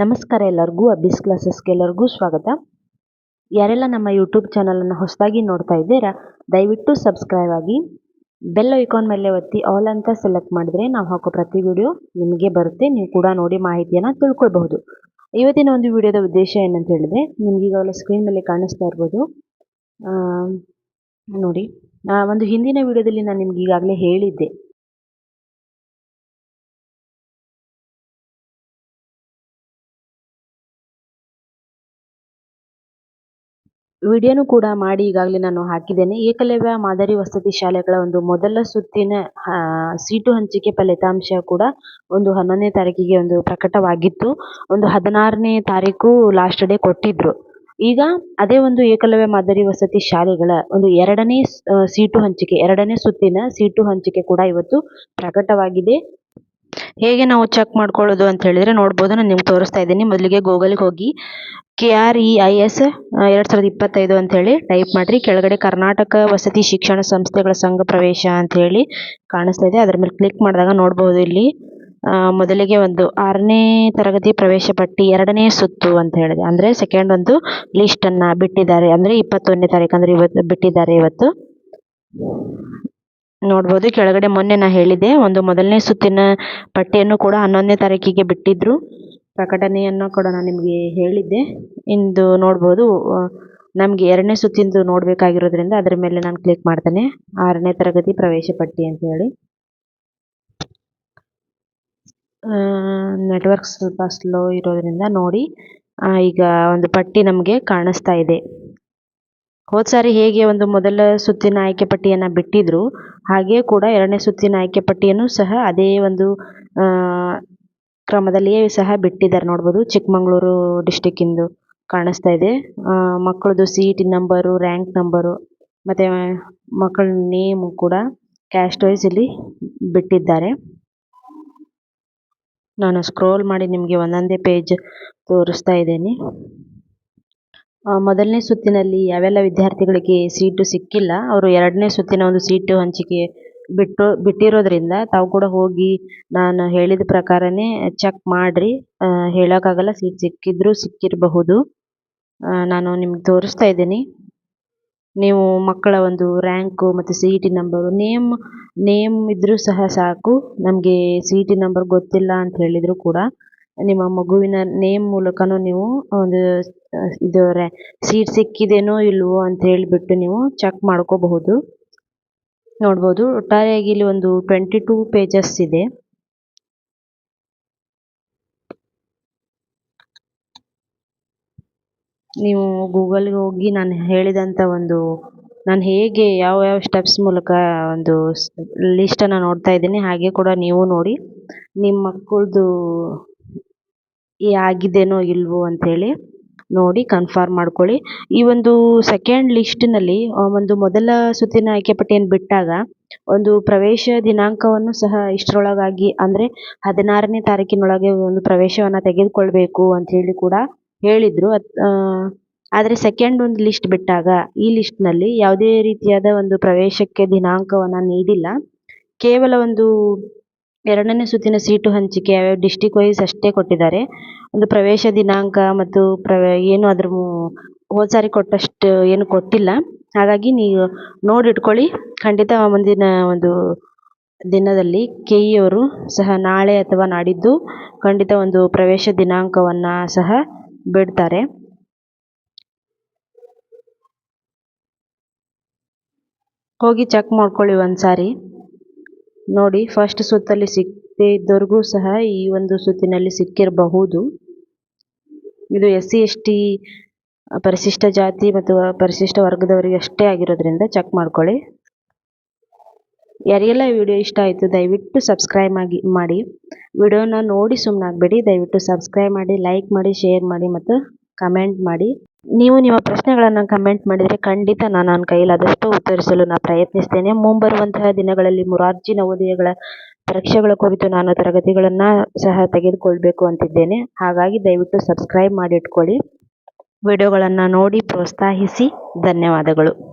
ನಮಸ್ಕಾರ ಎಲ್ಲರಿಗೂ ಅಬಿಸ್ ಕ್ಲಾಸಸ್ಗೆ ಎಲ್ಲರಿಗೂ ಸ್ವಾಗತ. ಯಾರೆಲ್ಲ ನಮ್ಮ ಯೂಟ್ಯೂಬ್ ಚಾನಲನ್ನು ಹೊಸದಾಗಿ ನೋಡ್ತಾ ಇದ್ದೀರಾ, ದಯವಿಟ್ಟು ಸಬ್ಸ್ಕ್ರೈಬ್ ಆಗಿ. ಬೆಲ್ ಐಕಾನ್ ಮೇಲೆ ಒತ್ತಿ ಆಲ್ ಅಂತ ಸೆಲೆಕ್ಟ್ ಮಾಡಿದರೆ ನಾವು ಹಾಕೋ ಪ್ರತಿ ವಿಡಿಯೋ ನಿಮಗೆ ಬರುತ್ತೆ, ನೀವು ಕೂಡ ನೋಡಿ ಮಾಹಿತಿಯನ್ನು ತಿಳ್ಕೊಳ್ಬಹುದು. ಇವತ್ತಿನ ಒಂದು ವಿಡಿಯೋದ ಉದ್ದೇಶ ಏನಂತ ಹೇಳಿದ್ರೆ, ನಿಮ್ಗೆ ಈಗಾಗಲೇ ಸ್ಕ್ರೀನ್ ಮೇಲೆ ಕಾಣಿಸ್ತಾ ಇರ್ಬೋದು. ನೋಡಿ ಒಂದು ಹಿಂದಿನ ವಿಡಿಯೋದಲ್ಲಿ ನಾನು ನಿಮ್ಗೆ ಈಗಾಗಲೇ ಹೇಳಿದ್ದೆ. ವಿಡಿಯೋನು ಕೂಡ ಮಾಡಿ ಈಗಾಗಲೇ ನಾನು ಹಾಕಿದ್ದೇನೆ. ಏಕಲವ್ಯ ಮಾದರಿ ವಸತಿ ಶಾಲೆಗಳ ಒಂದು ಮೊದಲ ಸುತ್ತಿನ ಸೀಟು ಹಂಚಿಕೆ ಫಲಿತಾಂಶ ಕೂಡ ಒಂದು ಹನ್ನೊಂದನೇ ತಾರೀಕಿಗೆ ಒಂದು ಪ್ರಕಟವಾಗಿತ್ತು. ಒಂದು ಹದಿನಾರನೇ ತಾರೀಕು ಲಾಸ್ಟ್ ಡೇ ಕೊಟ್ಟಿದ್ರು. ಈಗ ಅದೇ ಒಂದು ಏಕಲವ್ಯ ಮಾದರಿ ವಸತಿ ಶಾಲೆಗಳ ಒಂದು ಎರಡನೇ ಸೀಟು ಹಂಚಿಕೆ, ಎರಡನೇ ಸುತ್ತಿನ ಸೀಟು ಹಂಚಿಕೆ ಕೂಡ ಇವತ್ತು ಪ್ರಕಟವಾಗಿದೆ. ಹೇಗೆ ನಾವು ಚೆಕ್ ಮಾಡ್ಕೊಳ್ಳೋದು ಅಂತ ಹೇಳಿದ್ರೆ ನೋಡ್ಬೋದು ನಾನು ನಿಮ್ಗೆ ತೋರಿಸ್ತಾ ಇದ್ದೀನಿ. ಮೊದಲಿಗೆ ಗೂಗಲ್ಗೆ ಹೋಗಿ K R E I S ಎರಡು ಸಾವಿರದ ಇಪ್ಪತ್ತೈದು ಅಂತೇಳಿ ಟೈಪ್ ಮಾಡಿರಿ. ಕೆಳಗಡೆ ಕರ್ನಾಟಕ ವಸತಿ ಶಿಕ್ಷಣ ಸಂಸ್ಥೆಗಳ ಸಂಘ ಪ್ರವೇಶ ಅಂತ ಹೇಳಿ ಕಾಣಿಸ್ತಾ ಇದೆ. ಅದರ ಮೇಲೆ ಕ್ಲಿಕ್ ಮಾಡಿದಾಗ ನೋಡ್ಬೋದು ಇಲ್ಲಿ ಮೊದಲಿಗೆ ಒಂದು ಆರನೇ ತರಗತಿ ಪ್ರವೇಶ ಪಟ್ಟಿ, ಎರಡನೇ ಸುತ್ತು ಅಂತ ಹೇಳಿದೆ. ಅಂದರೆ ಸೆಕೆಂಡ್ ಒಂದು ಲಿಸ್ಟನ್ನು ಬಿಟ್ಟಿದ್ದಾರೆ. ಅಂದರೆ ಇಪ್ಪತ್ತೊಂದನೇ ತಾರೀಕು ಅಂದರೆ ಇವತ್ತು ಬಿಟ್ಟಿದ್ದಾರೆ ಇವತ್ತು. ನೋಡ್ಬೋದು. ಕೆಳಗಡೆ ಮೊನ್ನೆ ನಾ ಹೇಳಿದೆ ಒಂದು ಮೊದಲನೇ ಸುತ್ತಿನ ಪಟ್ಟಿಯನ್ನು ಕೂಡ ಹನ್ನೊಂದನೇ ತಾರೀಕಿಗೆ ಬಿಟ್ಟಿದ್ರು. ಪ್ರಕಟಣೆಯನ್ನು ಕೂಡ ನಾನು ನಿಮಗೆ ಹೇಳಿದ್ದೆ. ಇಂದು ನೋಡ್ಬೋದು ನಮಗೆ ಎರಡನೇ ಸುತ್ತಿಂದು ನೋಡಬೇಕಾಗಿರೋದ್ರಿಂದ ಅದರ ಮೇಲೆ ನಾನು ಕ್ಲಿಕ್ ಮಾಡ್ತೇನೆ. ಆರನೇ ತರಗತಿ ಪ್ರವೇಶ ಪಟ್ಟಿ ಅಂತ ಹೇಳಿ. ನೆಟ್ವರ್ಕ್ ಸ್ವಲ್ಪ ಸ್ಲೋ ಇರೋದ್ರಿಂದ ನೋಡಿ ಈಗ ಒಂದು ಪಟ್ಟಿ ನಮಗೆ ಕಾಣಿಸ್ತಾ ಇದೆ. ಹೋದ ಸಾರಿ ಹೇಗೆ ಒಂದು ಮೊದಲ ಸುತ್ತಿನ ಆಯ್ಕೆ ಪಟ್ಟಿಯನ್ನು ಬಿಟ್ಟಿದ್ರು, ಹಾಗೆ ಕೂಡ ಎರಡನೇ ಸುತ್ತಿನ ಆಯ್ಕೆ ಪಟ್ಟಿಯನ್ನು ಸಹ ಅದೇ ಒಂದು ಕ್ರಮದಲ್ಲಿಯೇ ಸಹ ಬಿಟ್ಟಿದ್ದಾರೆ ನೋಡ್ಬೋದು. ಚಿಕ್ಕಮಗಳೂರು ಡಿಸ್ಟಿಕ್ಕಿಂದು ಕಾಣಿಸ್ತಾ ಇದೆ. ಮಕ್ಕಳದು ಸೀಟ್ ನಂಬರು ರ್ಯಾಂಕ್ ನಂಬರು ಮತ್ತು ಮಕ್ಕಳ ನೇಮು ಕೂಡ ಕ್ಯಾಸ್ಟ್ ವೈಸ್ ಇಲ್ಲಿ ಬಿಟ್ಟಿದ್ದಾರೆ. ನಾನು ಸ್ಕ್ರೋಲ್ ಮಾಡಿ ನಿಮಗೆ ಒಂದೊಂದೇ ಪೇಜ್ ತೋರಿಸ್ತಾ ಇದ್ದೇನೆ. ಮೊದಲನೇ ಸುತ್ತಿನಲ್ಲಿ ಯಾವೆಲ್ಲ ವಿದ್ಯಾರ್ಥಿಗಳಿಗೆ ಸೀಟು ಸಿಕ್ಕಿಲ್ಲ, ಅವರು ಎರಡನೇ ಸುತ್ತಿನ ಒಂದು ಸೀಟು ಹಂಚಿಕೆ ಬಿಟ್ಟು, ಬಿಟ್ಟಿರೋದ್ರಿಂದ ತಾವು ಕೂಡ ಹೋಗಿ ನಾನು ಹೇಳಿದ ಪ್ರಕಾರನೇ ಚೆಕ್ ಮಾಡಿರಿ ಹೇಳೋಕ್ಕಾಗಲ್ಲ, ಸೀಟ್ ಸಿಕ್ಕಿದ್ರು ಸಿಕ್ಕಿರಬಹುದು. ನಾನು ನಿಮ್ಗೆ ತೋರಿಸ್ತಾ ಇದ್ದೀನಿ. ನೀವು ಮಕ್ಕಳ ಒಂದು ರ್ಯಾಂಕು ಮತ್ತು C E number name name ಇದ್ದರೂ ಸಹ ಸಾಕು. ನಮಗೆ ಸಿ ನಂಬರ್ ಗೊತ್ತಿಲ್ಲ ಅಂತ ಹೇಳಿದರೂ ಕೂಡ. ನಿಮ್ಮ ಮಗುವಿನ ನೇಮ್ ಮೂಲಕನೂ ನೀವು ಒಂದು, ಇದು ಸೀಟ್ ಸಿಕ್ಕಿದೇನೋ ಇಲ್ವೋ ಅಂತ ಹೇಳಿಬಿಟ್ಟು ನೀವು ಚೆಕ್ ಮಾಡ್ಕೋಬಹುದು. ನೋಡ್ಬೋದು, ಒಟ್ಟಾರೆಯಾಗಿ ಇಲ್ಲಿ ಒಂದು ಟ್ವೆಂಟಿ ಟೂ ಪೇಜಸ್ ಇದೆ. ನೀವು ಗೂಗಲ್ಗೆ ಹೋಗಿ ನಾನು ಹೇಳಿದಂಥ ಒಂದು, ನಾನು ಹೇಗೆ ಯಾವ ಯಾವ ಸ್ಟೆಪ್ಸ್ ಮೂಲಕ ಒಂದು ಲಿಸ್ಟನ್ನು ನೋಡ್ತಾ ಇದ್ದೀನಿ, ಹಾಗೆ ಕೂಡ ನೀವು ನೋಡಿ. ನಿಮ್ಮ ಮಕ್ಕಳದು ಈ ಆಗಿದೆನೋ ಇಲ್ವೋ ಅಂತೇಳಿ ನೋಡಿ ಕನ್ಫರ್ಮ್ ಮಾಡ್ಕೊಳ್ಳಿ. ಈ ಒಂದು ಸೆಕೆಂಡ್ ಲಿಸ್ಟಿನಲ್ಲಿ ಒಂದು ಮೊದಲ ಸುತ್ತಿನ ಆಯ್ಕೆ ಪಟ್ಟಿಯನ್ನು ಬಿಟ್ಟಾಗ, ಒಂದು ಪ್ರವೇಶ ದಿನಾಂಕವನ್ನು ಸಹ ಇಷ್ಟರೊಳಗಾಗಿ ಅಂದರೆ ಹದಿನಾರನೇ ತಾರೀಕಿನೊಳಗೆ ಒಂದು ಪ್ರವೇಶವನ್ನು ತೆಗೆದುಕೊಳ್ಬೇಕು ಅಂತೇಳಿ ಕೂಡ ಹೇಳಿದರು. ಆದರೆ ಸೆಕೆಂಡ್ ಒಂದು ಲಿಸ್ಟ್ ಬಿಟ್ಟಾಗ, ಈ ಲಿಸ್ಟ್ನಲ್ಲಿ ಯಾವುದೇ ರೀತಿಯಾದ ಒಂದು ಪ್ರವೇಶಕ್ಕೆ ದಿನಾಂಕವನ್ನು ನೀಡಿಲ್ಲ. ಕೇವಲ ಒಂದು ಎರಡನೇ ಸುತ್ತಿನ ಸೀಟು ಹಂಚಿಕೆ ಡಿಸ್ಟಿಕ್ ವೈಸ್ ಅಷ್ಟೇ ಕೊಟ್ಟಿದ್ದಾರೆ. ಒಂದು ಪ್ರವೇಶ ದಿನಾಂಕ ಮತ್ತು ಪ್ರವೇ ಏನು ಅದ್ರ ಹೋದ ಸಾರಿ ಕೊಟ್ಟಷ್ಟು ಏನು ಕೊಟ್ಟಿಲ್ಲ. ಹಾಗಾಗಿ ನೀವು ನೋಡಿಟ್ಕೊಳ್ಳಿ. ಖಂಡಿತ ಮುಂದಿನ ಒಂದು ದಿನದಲ್ಲಿ ಕೆ ಸಹ ನಾಳೆ ಅಥವಾ ನಾಡಿದ್ದು ಖಂಡಿತ ಒಂದು ಪ್ರವೇಶ ದಿನಾಂಕವನ್ನು ಸಹ ಬಿಡ್ತಾರೆ. ಹೋಗಿ ಚೆಕ್ ಮಾಡ್ಕೊಳ್ಳಿ ಒಂದು ಸಾರಿ. ನೋಡಿ ಫಸ್ಟ್ ಸುತ್ತಲ್ಲಿ ಸಿಕ್ಕದೇ ಇದ್ದವ್ರಿಗೂ ಸಹ ಈ ಒಂದು ಸುತ್ತಿನಲ್ಲಿ ಸಿಕ್ಕಿರಬಹುದು. ಇದು ಎಸ್ ಸಿ ಎಸ್ ಟಿ ಪರಿಶಿಷ್ಟ ಜಾತಿ ಮತ್ತು ಪರಿಶಿಷ್ಟ ವರ್ಗದವರಿಗೆ ಅಷ್ಟೇ ಆಗಿರೋದ್ರಿಂದ ಚೆಕ್ ಮಾಡ್ಕೊಳ್ಳಿ. ಯಾರಿಗೆಲ್ಲ ವಿಡಿಯೋ ಇಷ್ಟ ಆಯಿತು, ದಯವಿಟ್ಟು ಸಬ್ಸ್ಕ್ರೈಬ್ ಆಗಿ ಮಾಡಿ. ವಿಡಿಯೋನ ನೋಡಿ ಸುಮ್ಮನಾಗಬೇಡಿ ದಯವಿಟ್ಟು ಸಬ್ಸ್ಕ್ರೈಬ್ ಮಾಡಿ ಲೈಕ್ ಮಾಡಿ ಶೇರ್ ಮಾಡಿ ಮತ್ತು ಕಮೆಂಟ್ ಮಾಡಿ. ನೀವು ನಿಮ್ಮ ಪ್ರಶ್ನೆಗಳನ್ನು ಕಮೆಂಟ್ ಮಾಡಿದರೆ ಖಂಡಿತ ನಾನು ನನ್ನ ಕೈಲಾದಷ್ಟು ಉತ್ತರಿಸಲು ನಾನು ಪ್ರಯತ್ನಿಸ್ತೇನೆ. ಮುಂಬರುವಂತಹ ದಿನಗಳಲ್ಲಿ ಮುರಾರ್ಜಿ ನವೋದಯಗಳ ಪರೀಕ್ಷೆಗಳ ಕುರಿತು ನಾನು ತರಗತಿಗಳನ್ನು ಸಹ ತೆಗೆದುಕೊಳ್ಬೇಕು ಅಂತಿದ್ದೇನೆ. ಹಾಗಾಗಿ ದಯವಿಟ್ಟು ಸಬ್ಸ್ಕ್ರೈಬ್ ಮಾಡಿಟ್ಕೊಳ್ಳಿ. ವಿಡಿಯೋಗಳನ್ನು ನೋಡಿ ಪ್ರೋತ್ಸಾಹಿಸಿ. ಧನ್ಯವಾದಗಳು.